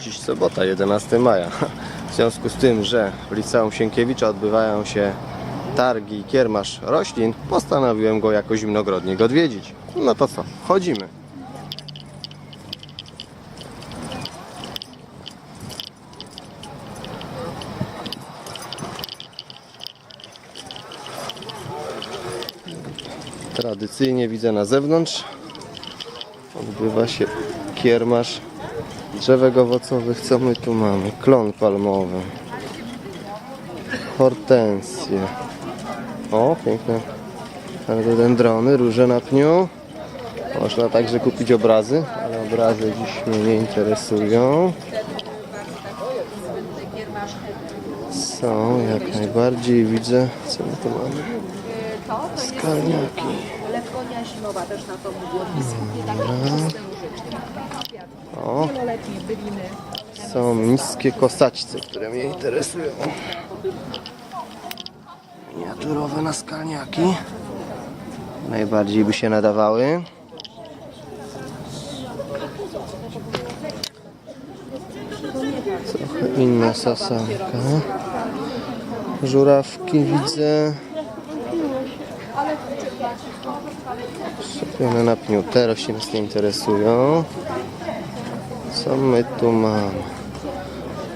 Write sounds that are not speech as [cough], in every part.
Dziś sobota, 11 maja. W związku z tym, że w Liceum Sienkiewicza odbywają się targi kiermasz roślin, postanowiłem go jako zimnogrodnik odwiedzić. No to co, chodzimy. Tradycyjnie widzę na zewnątrz odbywa się kiermasz drzewek owocowych. Co my tu mamy? Klon palmowy. Hortensje. O, piękne dendrony, róże na pniu. Można także kupić obrazy, ale obrazy dziś mnie nie interesują. Są jak najbardziej, widzę, co my tu mamy. Skalniaki. lepkonia zimowa, też na to takie różyczki. Są niskie kosaćce, które mnie interesują. Miniaturowe naskalniaki. Najbardziej by się nadawały. Trochę inna sasanka. Żurawki widzę. Szczepione na pniu. Te rośliny nas nie interesują. Co my tu mamy?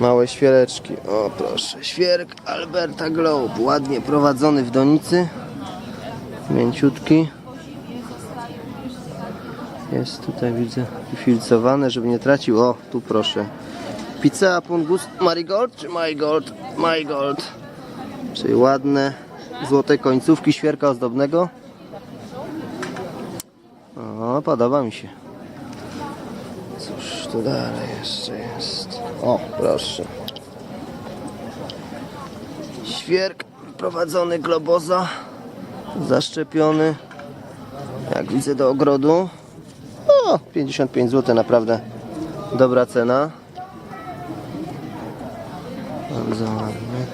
Małe świereczki. O proszę, świerk Alberta Globe. Ładnie prowadzony w donicy. Mięciutki. Jest tutaj widzę filcowane, żeby nie tracił. O, tu proszę. Pizza Pungus Marigold czy Mygold? Mygold. Czyli ładne złote końcówki świerka ozdobnego. O, podoba mi się. Tu dalej jeszcze jest? O, proszę. Świerk prowadzony globoza, zaszczepiony, jak widzę do ogrodu. O, 55 zł, naprawdę dobra cena. Bardzo ładne.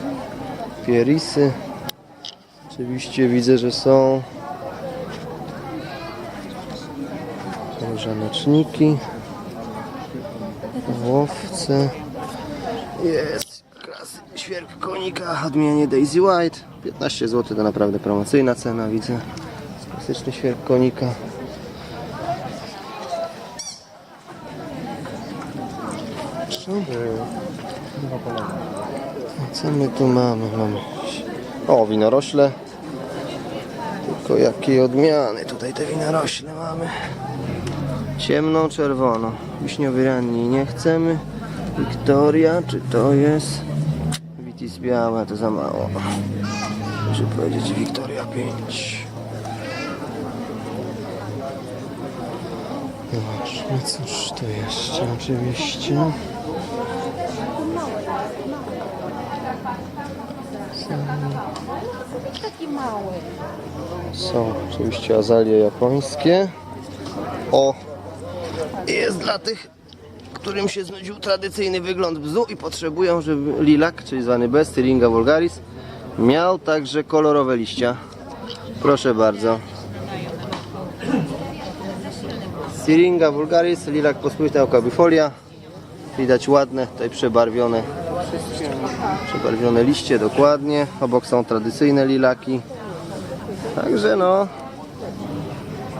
Pierisy. Oczywiście widzę, że są żaneczniki. Łowce. Jest klasy świerk konika, odmianie Daisy White. 15 zł to naprawdę promocyjna cena, widzę. Klasyczny świerk konika. Co my tu mamy? Mamy. O, winorośle. Tylko jakiej odmiany tutaj te winorośle mamy? Ciemną czerwoną. Wiśniowy ranni nie chcemy. Wiktoria, czy to jest? Witis biała, to za mało. Muszę powiedzieć Wiktoria 5. Zobaczmy, cóż tu jeszcze oczywiście. Są oczywiście azalie japońskie. O! Jest dla tych, którym się znudził tradycyjny wygląd bzu i potrzebują, żeby lilak, czyli zwany bez Syringa vulgaris, miał także kolorowe liścia. Proszę bardzo. Syringa vulgaris, lilak pospolita okabifolia. Widać ładne, tutaj przebarwione przebarwione liście dokładnie. Obok są tradycyjne lilaki. Także no,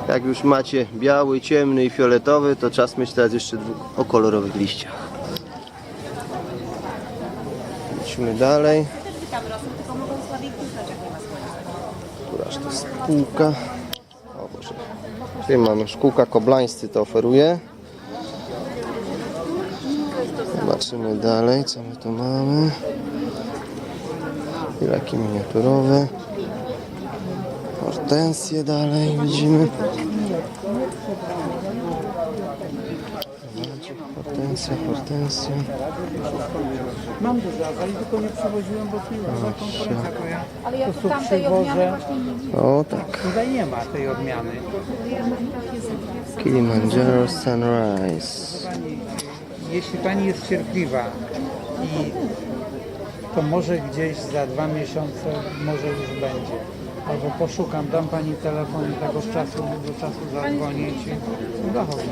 jak już macie biały, ciemny i fioletowy, to czas mieć teraz jeszcze o kolorowych liściach. Idźmy dalej. Któraż to jest szkółka? O Boże. Tutaj mamy szkółka koblańscy to oferuje. Zobaczymy dalej, co my tu mamy. Laki miniaturowe. Hortensje dalej widzimy. Hortensja, hortensja. Mam dużo azali, tylko nie przewoziłem, bo tu konkurencja, to ja Ale ja tu tamtej odmiany właśnie nie widzę. O tak. Tutaj nie ma tej odmiany. Kilimanjaro Sunrise. Jeśli Pani jest cierpliwa i to może gdzieś za dwa miesiące może już będzie. Albo poszukam, dam Pani telefon i tak od czasu do czasu zadzwonię Ci. Zachodzi.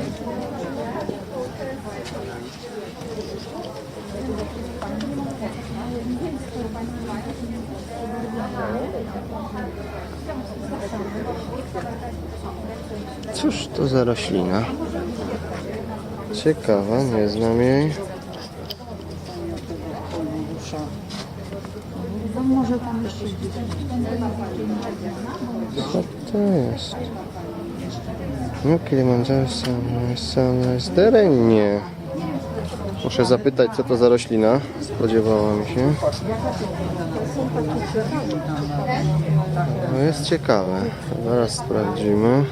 Cóż to za roślina? Ciekawa, nie znam jej. Co to jest? No Kilimandżaro Sunrise Terrain? Nie. Muszę zapytać co to za roślina. Spodziewałam się. No jest ciekawe. Zaraz sprawdzimy.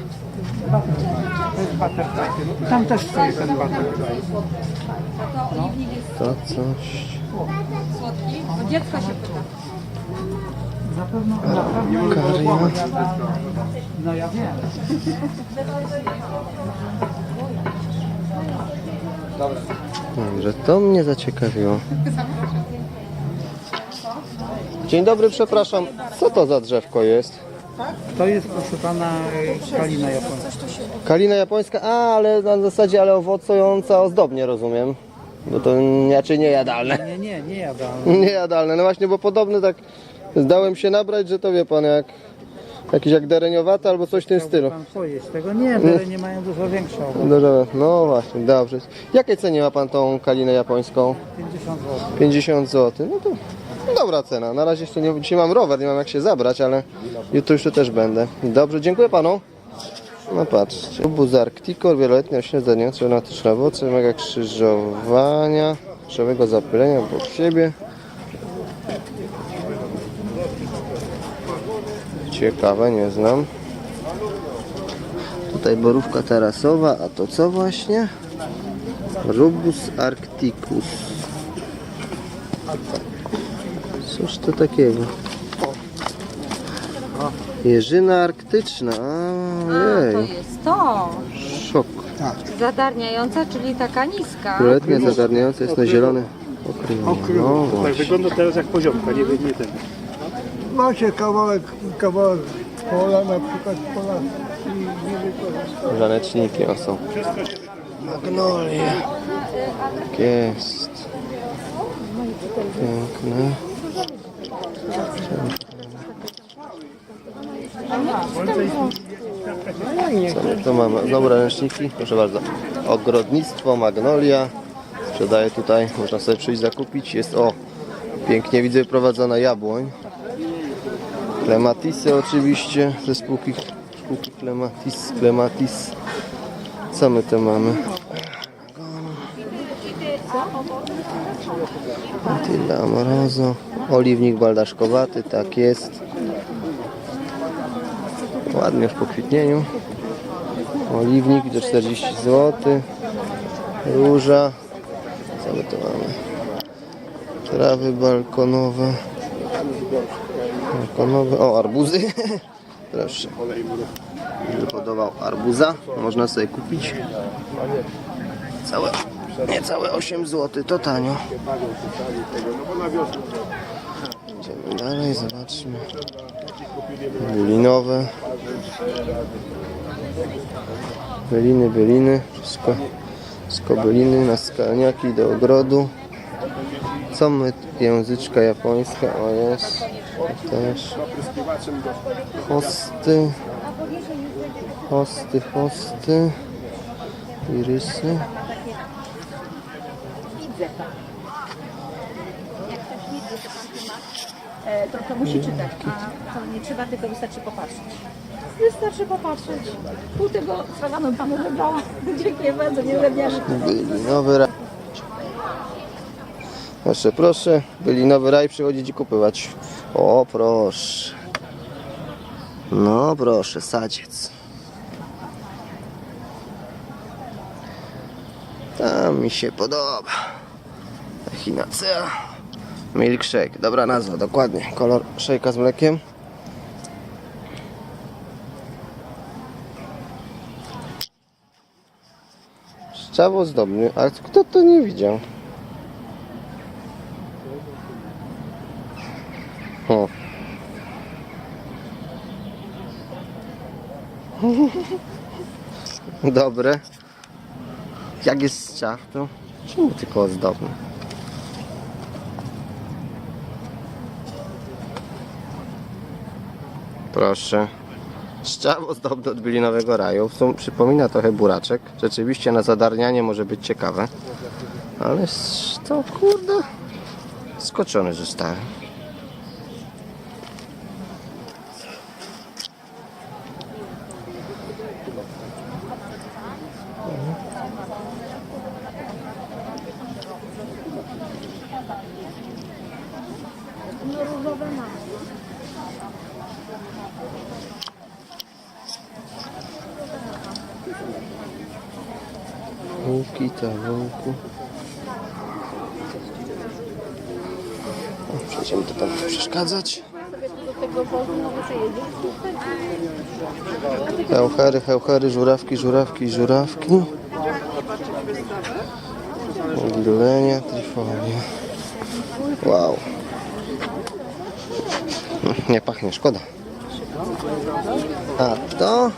Tam też stoi ten butterfly. To coś. Dziecko się pyta. Na pewno, na pewno Karia. No ja wiem. Dobrze, to mnie zaciekawiło. Dzień dobry, przepraszam. Co to za drzewko jest? To jest proszę pana kalina japońska. Kalina japońska, a ale na zasadzie ale owocująca ozdobnie rozumiem. Bo to raczej nie jadalne. Nie, nie, nie jadalne. Nie jadalne, no właśnie, bo podobny tak zdałem się nabrać, że to wie pan jak jakiś jak dereniowata albo coś w tym stylu. Pan pojeść tego? Nie, dere nie mają dużo owoce. Dobrze, no właśnie, dobrze. Jakie cenie ma pan tą kalinę japońską? 50 zł. 50 zł. No to dobra cena. Na razie jeszcze nie, dzisiaj mam rower, nie mam jak się zabrać, ale jutro już tu też będę. Dobrze, dziękuję panu. No patrzcie. Buz Arcticor, wieloletnia roślina zadająca aromatyczne owoce, wymaga krzyżowania, krzewego zapylenia obok siebie. Ciekawe, nie znam. Tutaj borówka tarasowa, a to co właśnie? Rubus arcticus. Cóż to takiego? Jeżyna arktyczna. A, to Ojej, jest to. szok. Zadarniająca, czyli taka niska. Wieloletnie zagarniające jest na zielony okryło. No Tak właśnie. wygląda teraz jak poziomka, nie, nie ten. Macie kawałek, kawałek pola, na przykład pola i nie wykorzysta. Żaneczniki o są. Magnolie. Tak jest. Piękne. Co my tu mamy? Znowu ręczniki. Proszę bardzo. Ogrodnictwo Magnolia. Sprzedaję tutaj. Można sobie przyjść zakupić. Jest o pięknie widzę wyprowadzona jabłoń. Klematisy oczywiście ze spółki, spółki Klematis. Klematis. Co my tu mamy? Tyle Amorozo. Oliwnik baldaszkowaty, tak jest. Ładnie już po kwitnieniu. Oliwnik do 40 zł. Róża. Co my tu mamy? Trawy balkonowe. Balkonowe. O, arbuzy. [laughs] Proszę. Wyhodował arbuza. Można sobie kupić. Całe, niecałe 8 zł. To tanio. Idziemy dalej, zobaczmy. Bylinowe. Byliny, byliny. Wszystko, byliny na skalniaki do ogrodu. Co my? Języczka japońska. O jest. Też. Hosty. Hosty, hosty. Irysy. E, to, to musi czytać, a to nie trzeba, tylko wystarczy popatrzeć. Wystarczy popatrzeć. Pół tego straganu panu wybrała. [laughs] Dziękuję bardzo, nie. Byli nowy raj. Proszę, proszę. Byli nowy raj, przychodzić i kupywać. O, proszę. No, proszę, sadziec. Tam mi się podoba. Echinacea. Milkshake. Dobra nazwa, dokładnie. Kolor szejka z mlekiem. Szczawo zdobny. Kto to nie widział? O. Dobre. Jak jest z czachtu? Czemu tylko ozdobne? Proszę. Szczaw ozdobny od Bylinowego Raju. Sumie przypomina trochę buraczek. Rzeczywiście na zadarnianie może być ciekawe. Ale to kurde... Skoczony zostałem. Przeszkadzać. Heuchery, heuchery, żurawki, żurawki, żurawki. Gilenia, trifonia. Wow. Nie pachnie, szkoda. A to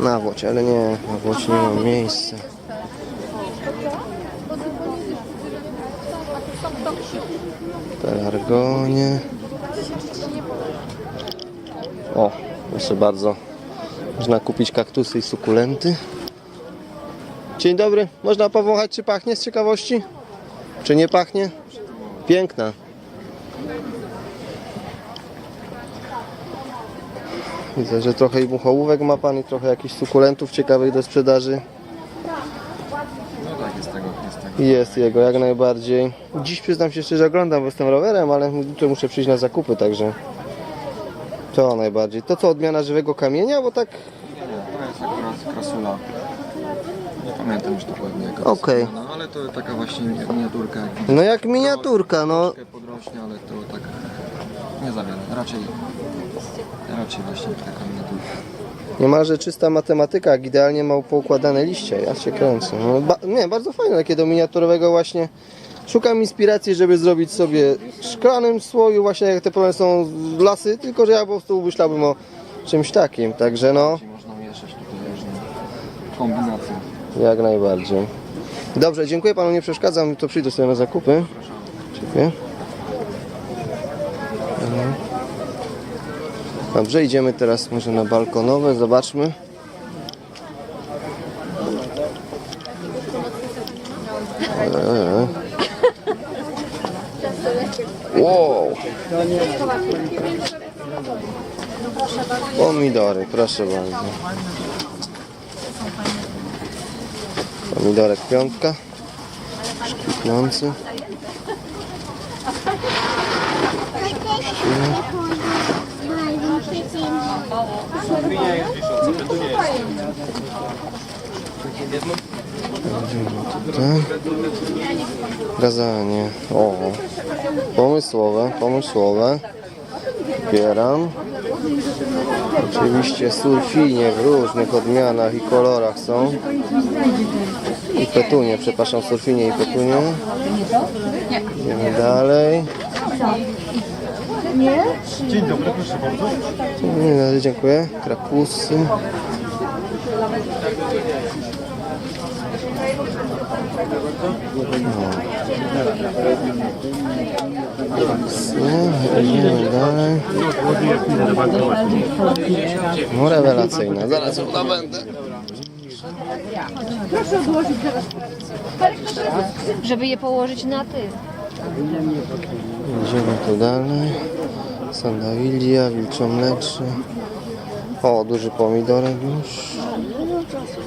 na Włocie, ale nie, na Włocie nie ma miejsca. Pelargonie. O, proszę bardzo. Można kupić kaktusy i sukulenty. Dzień dobry. Można powąchać, czy pachnie z ciekawości? Czy nie pachnie? Piękna. Widzę, że trochę i muchołówek ma pan i trochę jakichś sukulentów ciekawych do sprzedaży. Tak, jest tego, jest tego. Jest jego, jak najbardziej. Dziś przyznam się szczerze, oglądam, bo jestem rowerem, ale jutro muszę przyjść na zakupy, także to najbardziej. To co, odmiana żywego kamienia, bo tak, Nie, to jest akurat krasula. Nie pamiętam już dokładnie jaka Okej. jest ale to taka właśnie miniaturka. jak no jak miniaturka, no. Troszkę podrośnie, ale to tak nie za wiele. Raczej, raczej właśnie taka miniaturka. Niemalże czysta matematyka, jak idealnie ma poukładane liście, ja się kręcę. No, ba, nie, bardzo fajne, takie do miniaturowego właśnie. Szukam inspiracji, żeby zrobić sobie szklanym słoju, właśnie jak te pełne są lasy, tylko że ja po prostu myślałbym o czymś takim, także no. Można mieszać tutaj różne kombinacje. Jak najbardziej. Dobrze, dziękuję panu, nie przeszkadzam, to przyjdę sobie na zakupy. Dziękuję. Dobrze, idziemy teraz może na balkonowe, zobaczmy. Wow. Pomidory, proszę bardzo. Pomidorek piątka. Szkipniący. Tutaj. Gazanie. O. Pomysłowe, pomysłowe. Zbieram. Oczywiście surfinie w różnych odmianach i kolorach są. I petunie, przepraszam, surfinie i petunie. Idziemy dalej. Dzień dobry, proszę bardzo. Nie, dziękuję. Krakusy. Idziemy dalej. No rewelacyjna, zaraz ją nabędę. żeby je położyć na ty. Idziemy tu dalej. Sandawilia, wilczomlecze. O, duży pomidorek już.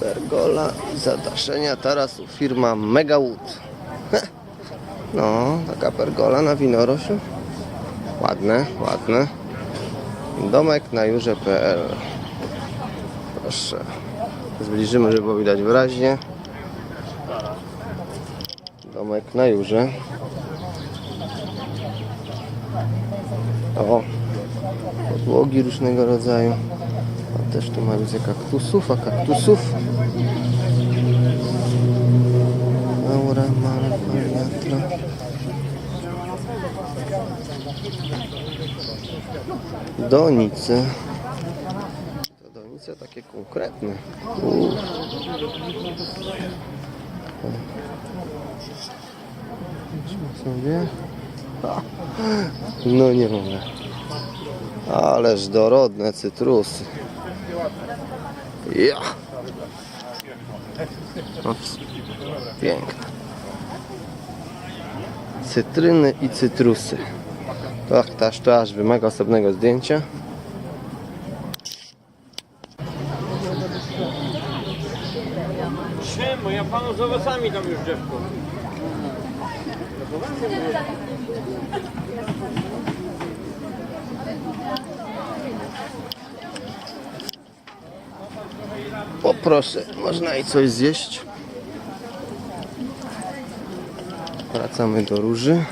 Pergola i zadaszenia tarasu firma Mega Wood. No, taka pergola na winorośl. Ładne, ładne. Domek na jurze.pl Proszę. Zbliżymy, żeby było widać wyraźnie. Domek na jurze. O, podłogi różnego rodzaju. A też tu ma widzę kaktusów, a kaktusów. Aura, mala. Donice. Konkretne. Sobie. No nie mogę. Ależ dorodne cytrusy. Ja. Piękne. Cytryny i cytrusy. Tak, to aż, to aż wymaga osobnego zdjęcia. Z owocami tam już drzewko. Poproszę, można i coś zjeść. Wracamy do róży.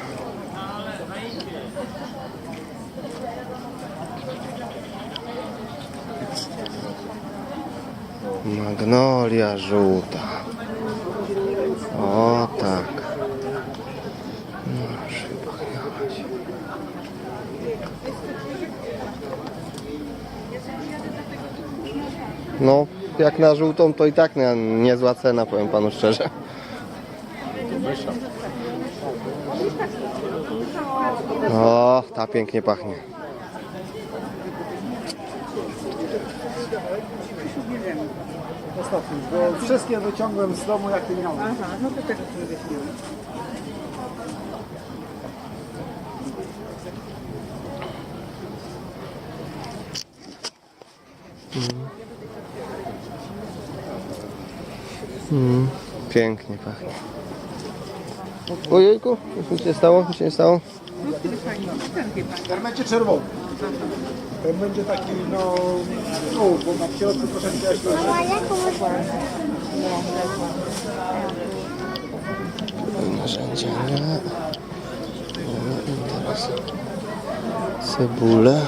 Magnolia żółta. O tak. No, przypachniałaś. No, jak na żółtą to i tak nie, niezła cena, powiem panu szczerze. O, ta pięknie pachnie. Ostatni, bo wszystkie wyciągłem z domu, jakie miałem. Aha, no to tego nie pięknie pachnie. Ojejku, nic się nie stało? Nic się nie stało? Będzie czerwony. Ten będzie taki, no, no bo na środku troszeczkę jeszcze... Narzędzia nie. No i teraz cebulę.